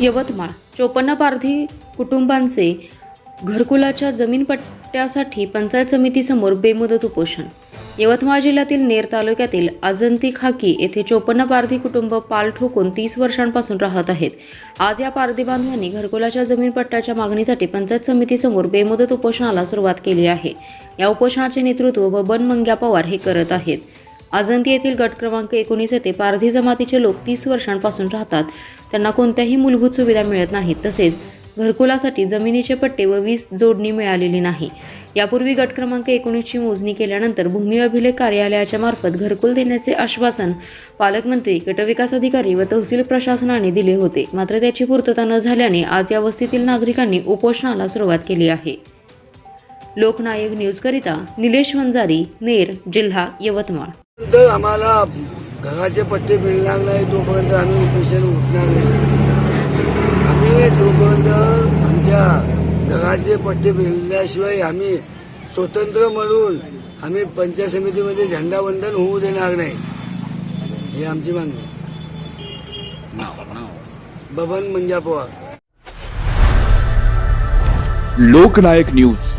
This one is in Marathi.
यवतमाळ. चोपन्न पारधी कुटुंबांचे घरकुलाच्या जमीन पट्ट्यासाठी पंचायत समितीसमोर बेमुदत उपोषण. यवतमाळ जिल्ह्यातील नेर तालुक्यातील अजंती खाकी येथे चोपन्न पारधी कुटुंब पाल ठोकून तीस वर्षांपासून राहत आहेत. आज या पारधी बांधवांनी घरकुलाच्या जमीन पट्ट्याच्या मागणीसाठी पंचायत समितीसमोर बेमुदत उपोषणाला सुरुवात केली आहे. या उपोषणाचे नेतृत्व बबन मंग्या पवार हे करत आहेत. आजंती येथील गट क्रमांक एकोणीस येथे पारधी जमातीचे लोक तीस वर्षांपासून राहतात. त्यांना कोणत्याही मूलभूत सुविधा मिळत नाहीत. तसेच घरकुलासाठी जमिनीचे पट्टे व वीज जोडणी मिळालेली नाही. यापूर्वी गट क्रमांक एकोणीसची मोजणी केल्यानंतर भूमी अभिलेख कार्यालयाच्या मार्फत घरकुल देण्याचे आश्वासन पालकमंत्री गटविकास अधिकारी व तहसील प्रशासनाने दिले होते. मात्र त्याची पूर्तता न झाल्याने आज या वस्तीतील नागरिकांनी उपोषणाला सुरुवात केली आहे. लोकनायक न्यूजकरिता निलेश वंजारी नेर जिल्हा यवतमाळ. तर आम्हाला घराचे पट्टे मिळणार नाही तोपर्यंत आम्ही उपेशन उठणार नाही. आम्ही जोपर्यंत आमच्या घराचे पट्टे मिळाल्याशिवाय आम्ही स्वतंत्र म्हणून आम्ही पंचायत समितीमध्ये झेंडावंदन होऊ देणार नाही. ही आमची मागणी बबन मंजा पवार लोकनायक न्यूज.